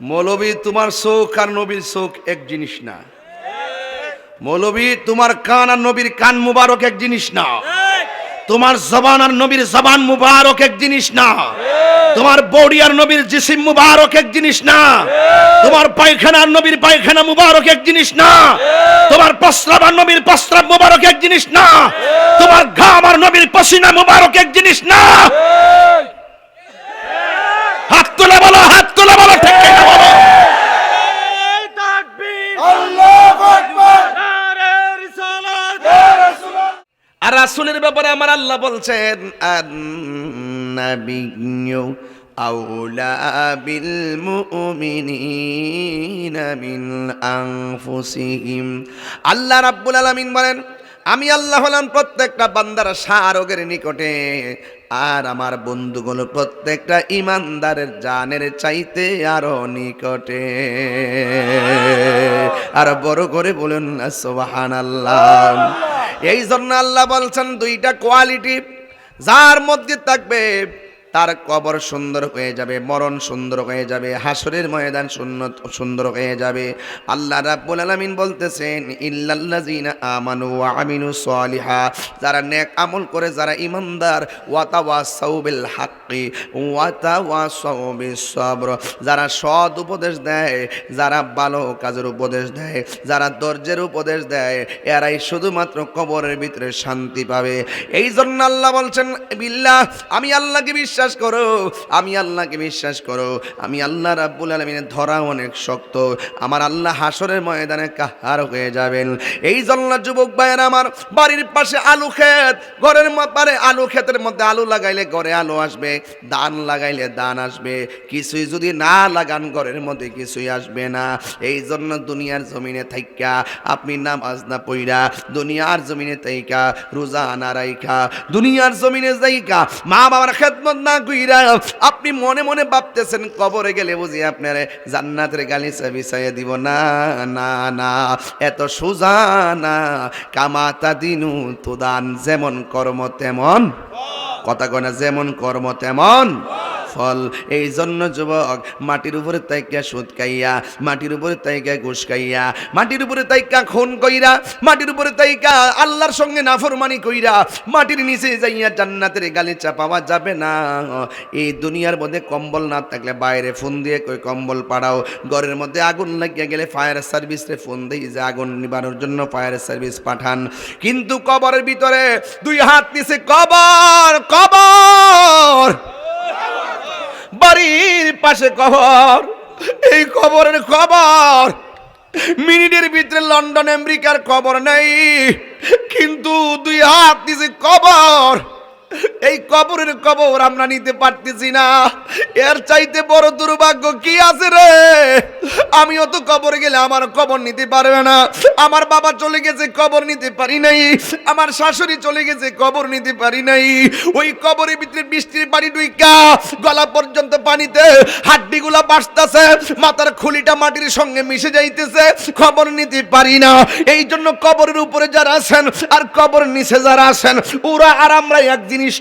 মৌলবী, তোমার চোখ আর নবীর চোখ এক জিনিস না। মৌলবী, তোমার কান আর নবীর কান মুবারক এক জিনিস না। তোমার জবান আর নবীর জবান মুবারক এক জিনিস না। তোমার বডি আর নবীর জিসিম মুবারক এক জিনিস না। তোমার পায়খানা আর নবীর পায়খানা মুবারক এক জিনিস না। তোমার প্রস্রাব আর নবীর প্রস্রাব মুবারক এক জিনিস না। তোমার ঘাম আর নবীর পসিনা মুবারক এক জিনিস না হাত তুলে বলো হাত তুলে বলো ঠিক কিনা বলো আর রাসূলের ব্যাপারে আমার আল্লাহ বলছেন আউলা বিল মুমিনিনা মিন আনফুসিহিম। আল্লাহ রাব্বুল আলামিন বলেন, আমি আল্লাহ হলাম প্রত্যেকটা বান্দার শাহরোগের নিকটে, আর আমার বন্ধুগুলো প্রত্যেকটা ইমানদারের জানের চাইতে আরও নিকটে। আর বড় করে বলুন সোহান আল্লাহ এই জন্য আল্লাহ বলছেন দুইটা কোয়ালিটি যার মধ্যে থাকবে তার কবর সুন্দর হয়ে যাবে, মরণ সুন্দর হয়ে যাবে, হাসরের ময়দান সুন্নত, সুন্দর হয়ে যাবে। আল্লাহ রাব্বুল আলামিন বলতেছেন, ইল্লাল্লাযিনা আমানু ওয়া আমিনু সলিহা যারা নেক আমল করে, যারা ইমানদার ওয়াতাওয়াসাউ বিল হাক্কি ওয়াতাওয়াসাউ বিস সবর যারা সৎ উপদেশ দেয়, যারা ভালো কাজের উপদেশ দেয়, যারা ধৈর্যের উপদেশ দেয়, এরাই শুধুমাত্র কবরের ভিতরে শান্তি পাবে। এই জন্য আল্লাহ বলছেন, বিল্লাহ, আমি আল্লাহকে বিশ্বাস করো, আমি আল্লাহকে বিশ্বাস করো, আমি আল্লাহ রাব্বুল আলমিনের ধরা অনেক শক্ত, আমার আল্লাহ হাসরের ময়দানে কাহার হয়ে যাবেন। এই জন্য যুবক ভাইয়ের আমার বাড়ির পাশে আলু ক্ষেত, ঘরের পারে আলু ক্ষেতের মধ্যে আলু লাগাইলে ঘরে আলু আসবে, ধান লাগাইলে ধান আসবে, কিছুই যদি না লাগান ঘরের মধ্যে কিছুই আসবে না। এই জন্য দুনিয়ার জমিনে থাইকা, আপনি নামাজ না পইরা দুনিয়ার জমিনে থাইকা, রোজা না রাইখা, দুনিয়ার জমিনে যাইকা মা বাবার খেদমত না আপনি মনে মনে ভাবতেছেন, কবরে গেলে বুঝি আপনার জান্নাতের গালিচা বিছাইয়া দিব। না না না, এত সোজা না। কামাতা দিনু তুদান, যেমন কর্ম তেমন। কথা কয় না, যেমন কর্ম তেমন। ফল। এই জন্য যুবক, মাটির উপরে তাইকা সুদ খাইয়া, মাটির উপরে তাইকা ঘুষ খাইয়া, মাটির উপরে তাইকা খুন কইরা, মাটির উপরে তাইকা আল্লাহর সঙ্গে নাফরমানি কইরা, মাটির নিচে যাইয়া জান্নাতের গালিচা পাওয়া যাবে না। এই দুনিয়ার মধ্যে কম্বল না থাকলে বাইরে ফোন দিয়ে কই কম্বল পাড়াও। ঘরের মধ্যে আগুন লাগিয়া গেলে ফায়ার সার্ভিসে ফোন দিই যে আগুন নিবানোর জন্য ফায়ার সার্ভিস পাঠান। কিন্তু কবরের ভিতরে দুই হাত নিচে কবর কবর! বাড়ির পাশে কবর। এই কবরের খবর মিনিটের ভিতরে লন্ডন, আমেরিকার খবর নেই। কিন্তু দুই হাত দিছে কবর। এই কবরের কবর আমরা নিতে পারতেছি না। এর চাইতে বড় দুর্ভাগ্য কি আছে রে? আমিও তো কবরে গেলে আমার কবর নিতে পারবে না। আমার বাবা চলে গেছে, কবর নিতে পারি নাই। আমার শাশুড়ি চলে গেছে, কবর নিতে পারি নাই। ওই কবরের ভিতরে বৃষ্টির পানি ডুইকা, গলা পর্যন্ত পানিতে হাড্ডিগুলা বাসতেছে মাথার খুলিটা মাটির সঙ্গে মিশে যাইতেছে খবর নিতে পারি না। এই জন্য কবরের উপরে যারা আছেন আর কবর নিচে যারা আছেন, ওরা আর আমরা এক জিনিস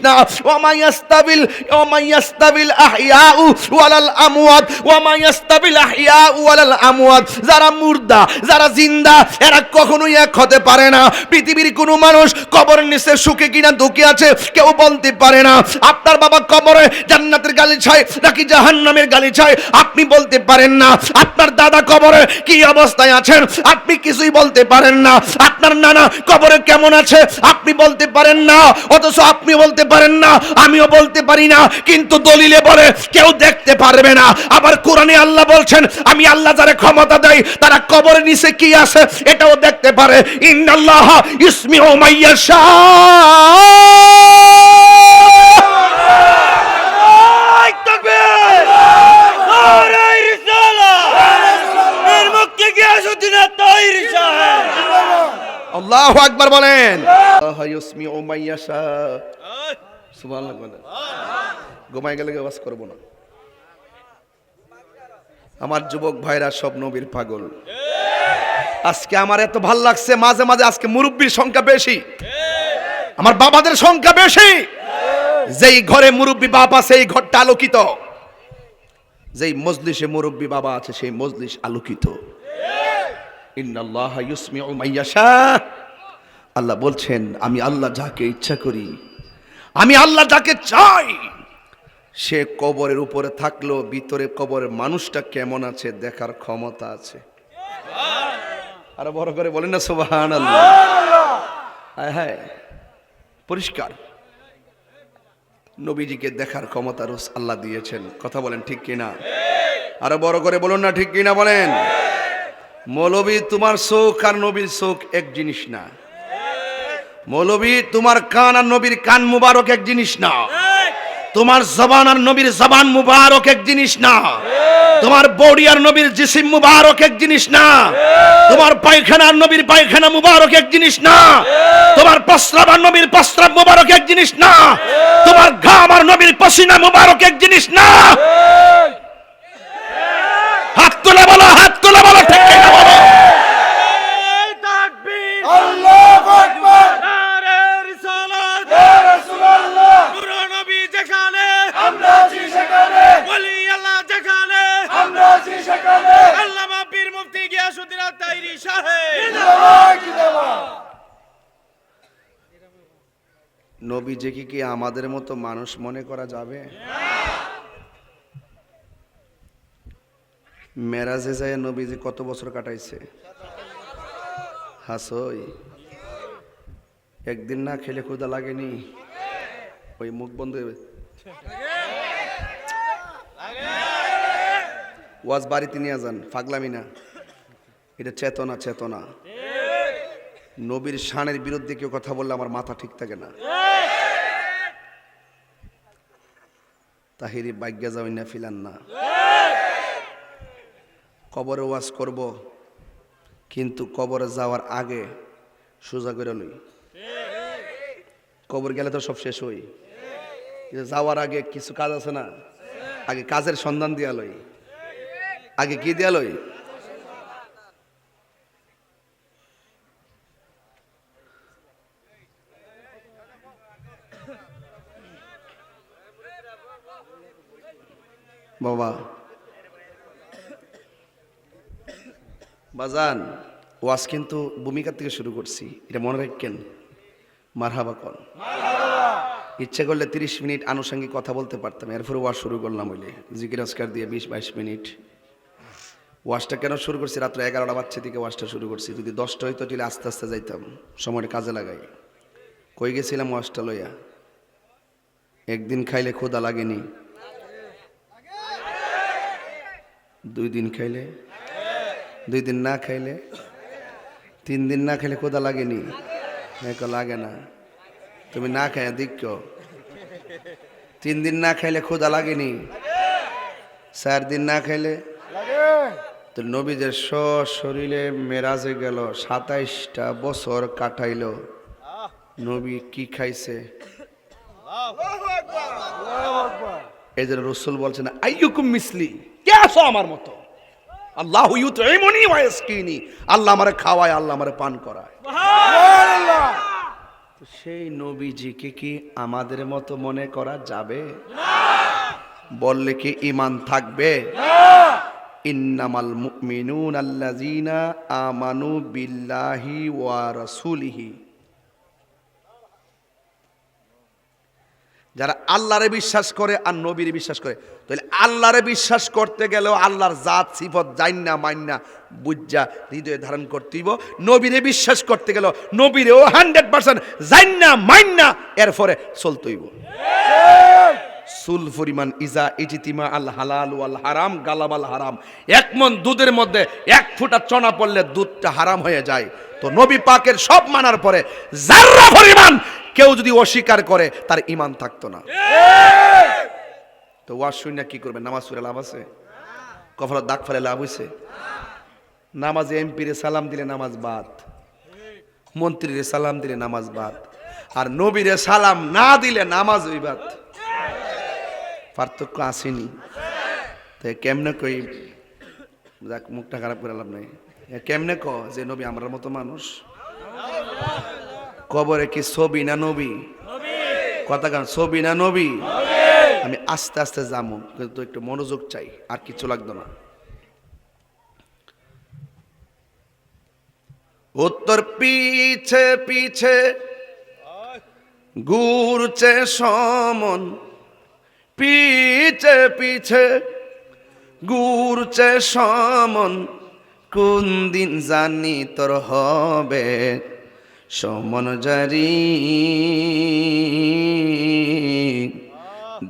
যারা মুর্দা, যারা জিন্দা, এরা কখনোই এক হতে পারে না। পৃথিবীর কোনো মানুষ কবর নিচে সুখে কিনা দুঃখে আছে, কেউ বলতে পারে না। আপনার বাবা কবরে জান্নাতের গালি ছায়, নাকি জাহান্নামের গালি ছায়? আপনি বলতে পারেন না। আপনার দাদা কবরে কি অবস্থায় আছেন? আপনি কিছুই বলতে পারেন না। আপনার নানা কবরে কেমন আছে? আপনি বলতে পারেন না। অথচ আপনি বলতে পারেন না আমিও বলতে পারি না কিন্তু দলিলে বলে কেউ দেখতে পারবে না। আবার কোরআনে আল্লাহ বলছেন আমি আল্লাহ যারা ক্ষমতা দেয় তারা কবরের নিচে কি আছে এটাও দেখতে পারে। ইন্নাল্লাহ ইসমি ও মাইয়াশা আল্লাহ আকবার। বলেন। ঘুমাই গেলে আওয়াজ করব না। আমার যুবক ভাইরা সব নবীর পাগল। আজকে আমার এত ভালো লাগছে মাঝে মাঝে আজকে মুরব্বীর সংখ্যা বেশি। আমার বাবাদের সংখ্যা বেশি। যেই ঘরে মুরব্বী বাপ আছে এই ঘরটা আলোকিত। যেই মজলিসে মুরব্বী বাবা আছে সেই মজলিস আলোকিত। আল্লাহ বলছেন আমি আল্লাহ যাকে ইচ্ছা করি আমি আল্লাহ যাকে চাই, সে কবরের উপরে থাকলেও ভিতরে কবরের মানুষটা কেমন আছে দেখার ক্ষমতা আছে। আরও বড় করে বলেন না আল্লাহ হ্যাঁ হ্যাঁ পরিষ্কার। নবীজিকে দেখার ক্ষমতা রোজ আল্লাহ দিয়েছেন। কথা বলেন ঠিক কিনা? আরও বড় করে বলুন না, ঠিক কিনা বলেন? মৌলবী, তোমার চোখ আর নবীর চোখ এক জিনিস না। মৌলবী তোমার কান আর নবীর কান মুবারক এক জিনিস না। তোমার জবান আর নবীর জবান মুবারক এক জিনিস না। তোমার বডি আর নবীর জিসিম মুবারক এক জিনিস না। তোমার পায়খানা আর নবীর পায়খানা মুবারক এক জিনিস না। তোমার প্রস্রাব আর নবীর প্রস্রাব মুবারক এক জিনিস না। তোমার ঘাম আর নবীর পসিনা মুবারক এক জিনিস না। হাত তুলে বলো হাত তুলে বলো ঠিক কিনা বলো। নবীজিকে কি আমাদের মতো মানুষ মনে করা যাবে? মেরাজে যায় নবীজি কত বছর কাটাইছে? হাসই। একদিন না খেলে ক্ষুদা লাগেনি? ওই মুখ বন্ধ ওয়াজ বাড়িতে নিয়ে যান ফাগলামি না। এটা চেতনা চেতনা। নবীর শানের বিরুদ্ধে কেউ কথা বললে আমার মাথা ঠিক থাকে না। তাহিরি বাগ্যা যাওয়াই না ফিলান না। কবরে ওয়াজ করব, কিন্তু কবরে যাওয়ার আগে সোজা করে লই। কবর গেলে তো সব শেষ হই। যাওয়ার আগে কিছু কাজ আছে না? আগে কাজের সন্ধান দিয়া লই। আগে কি দিয়া লই বাবা বাজান ওয়াজ কিন্তু ভূমিকার থেকে শুরু করছি। এটা মনে রাখেন, মারহাবা কন। ইচ্ছে করলে তিরিশ মিনিট আনুষঙ্গিক কথা বলতে পারতাম এরপরে ওয়াজ শুরু করলাম বলে জিকির আজকার দিয়ে বিশ, বাইশ মিনিট। ওয়াশটা কেন শুরু করছি? রাত্র এগারোটা বাচ্চা থেকে ওয়াশটা শুরু করছি। যদি দশটা হইতো তাহলে আস্তে আস্তে যাইতাম, সময়টা কাজে লাগাই। কই গেছিলাম ওয়াশটা লইয়া? একদিন খাইলে ক্ষুদা লাগেনি। দুই দিন খাইলে? দুই দিন না খাইলে, তিন দিন না খাইলে কোদা লাগেনি। লাগে না। তুমি না খাই দিক্ষ তিন দিন না খাইলে ক্ষুদা লাগেনি। চার দিন না খাইলে তো নবীদের স শরীরে মেরাজে গেল। সাতাইশটা বছর কাটাইল। নবী কি খাইছে? এই যে রসুল বলছেন, আইয়ুকুম মিসলি, কে আসো আমার মতো? আল্লাহ আল্লাহ আমারে খাওয়ায় আল্লাহ আমারে পান করায়। সেই নবীজিকে কি আমাদের মতো মনে করা যাবে? বললে কি ইমান থাকবে? ইন্নামাল মুমিনুন আল্লাযিনা আমানু বিল্লাহি ওয়া রাসূলিহি। যারা আল্লাহরে বিশ্বাস করে আর নবীরে বিশ্বাস করে। তাহলে আল্লাহরে বিশ্বাস করতে গেলেও আল্লাহর জাত, সিফত জাইন্না, মাইন্না, বুজ্জা, হৃদয়ে ধারণ করতেইব। নবীরে বিশ্বাস করতে গেলেও নবীরেও হান্ড্রেড পার্সেন্ট জাইন্না, মাইন্না এরপরে চলতইব। সুল ইজা, ইজিতিমা, আল হালাল হারাম গালাবাল হারাম। এক মন দুধের মধ্যে এক ফুটা চনা পড়লে দুধটা হারাম হয়ে যায়। তো নবী পাকের সব মানার পরে জাররা পরিমাণ কেউ যদি অস্বীকার করে তার ইমান থাকতো না। তো ওয়াজ শুনে কি করবে নামাজ পড়ে লাভ আছে? কফলা দাগ ফেলে লাভ হইছে? নামাজে এমপিরে সালাম দিলে নামাজ বাদ। মন্ত্রীরে সালাম দিলে নামাজ বাদ। আর নবীরে সালাম না দিলে নামাজ ওই বাদ। পার্থক্য আসেনি। তো কেমনে কই? যাক মুখটা খারাপ করে লাভ নাই। কেমনে ক যে নবী আমার মতো মানুষ? কবরে কি ছবি না নবী? কথা কান ছবি না নবী? আমি আস্তে আস্তে যামু, কিন্তু একটু মনোযোগ চাই, আর কিছু লাগতো না। উত্তর পিছে পিছে ঘুরছে সমন, পিছে পিছে ঘুরছে সমন কোন দিন জানি তোর হবে। সমন জারি।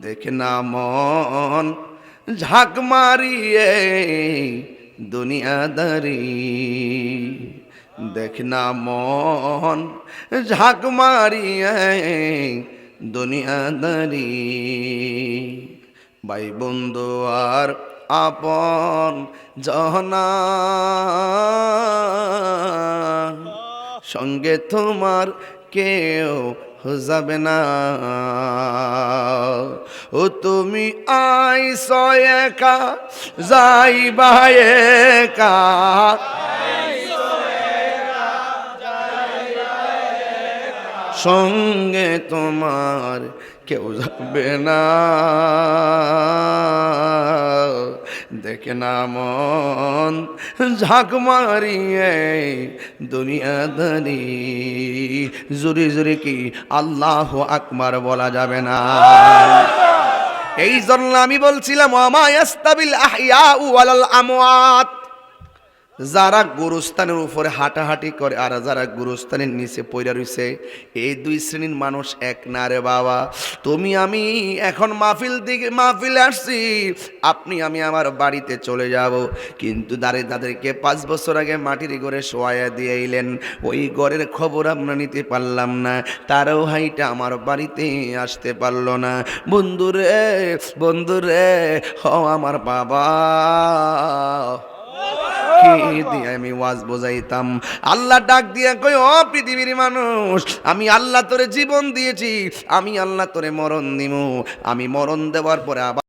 দেখে না মন ঝাঁক মারিয়ে দুনিয়াদারি। দেখ না মন ঝাঁক মারিয়ে দুনিয়াদারি। ভাই বন্ধু আর আপন জহনা সঙ্গে তোমার কেউ যাবে না। ও তুমি আইস একা, যাইবা একা। সঙ্গে তোমার কেউ যাবে না। দেখে না মন ঝাঁক মারিয়ে দুনিয়া দুনিয়াদারি জুরি জুরি কি আল্লাহ আকবার বলা যাবে না। এই জন্য আমি বলছিলাম আমায়াস্তাবিল আহিয়া ওয়ালাল আমওয়াত। যারা গুরুস্থানের উপরে হাঁটাহাঁটি করে আর যারা গুরুস্থানের নিচে পইরা রইছে এই দুই শ্রেণির মানুষ এক না রে বাবা। তুমি আমি এখন মাহফিল দিকে মাহফিলে আসছি। আপনি আমি আমার বাড়িতে চলে যাব। কিন্তু দাঁড়ে তাদেরকে পাঁচ বছর আগে মাটির ঘরে শোয়া দিয়ে এলেন। ওই ঘরের খবর আমরা নিতে পারলাম না। তারাও হাইটা আমার বাড়িতে আসতে পারল না। বন্ধুরে বন্ধুরে, হ আমার বাবা। দিয়ে আমি ওয়াজ বোঝাইতাম। আল্লাহ ডাক দিয়া কই ও পৃথিবীর মানুষ আমি আল্লাহ তোরে জীবন দিয়েছি আমি আল্লাহ তোরে মরণ দিমু। আমি মরণ দেওয়ার পরে আবার